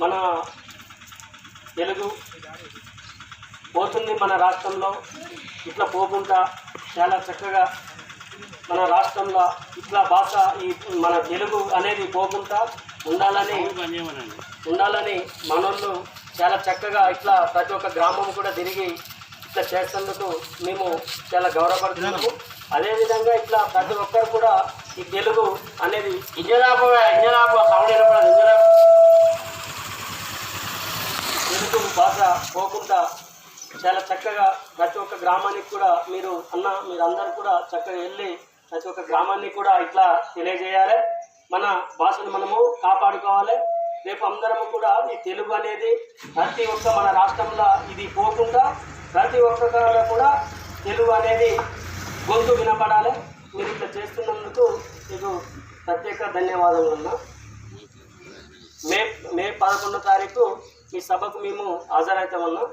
మన తెలుగు పోతుంది మన రాష్ట్రంలో. ఇట్లా పోకుండా చాలా చక్కగా మన రాష్ట్రంలో ఇట్లా భాష ఈ మన తెలుగు అనేది పోకుండా ఉండాలని ఉండాలని మనోళ్ళు చాలా చక్కగా ఇట్లా ప్రతి ఒక్క గ్రామం కూడా తిరిగి ఇట్లా చేస్తున్నందుకు మేము చాలా గౌరవపడుతున్నాము. అదేవిధంగా ఇట్లా ప్రతి ఒక్కరు కూడా ఈ తెలుగు అనేది ఇంజనాపు ఇంజనాపు తెలుగు భాష పోకుండా చాలా చక్కగా ప్రతి ఒక్క గ్రామానికి కూడా మీరు అన్న మీరు అందరు కూడా చక్కగా వెళ్ళి ప్రతి ఒక్క గ్రామాన్ని కూడా ఇట్లా తెలియజేయాలి. మన భాషను మనము కాపాడుకోవాలి. రేపు అందరము కూడా ఈ తెలుగు అనేది ప్రతి ఒక్క మన రాష్ట్రంలో ఇది పోకుండా ప్రతి ఒక్కరు కూడా తెలుగు అనేది గొంతు వినపడాలి. మీరు ఇట్లా చేస్తున్నందుకు మీకు ప్రత్యేక ధన్యవాదములు అన్నా. మే మే పదకొండో తారీఖు ఈ సభకు మేము హాజరైతే ఉన్నాం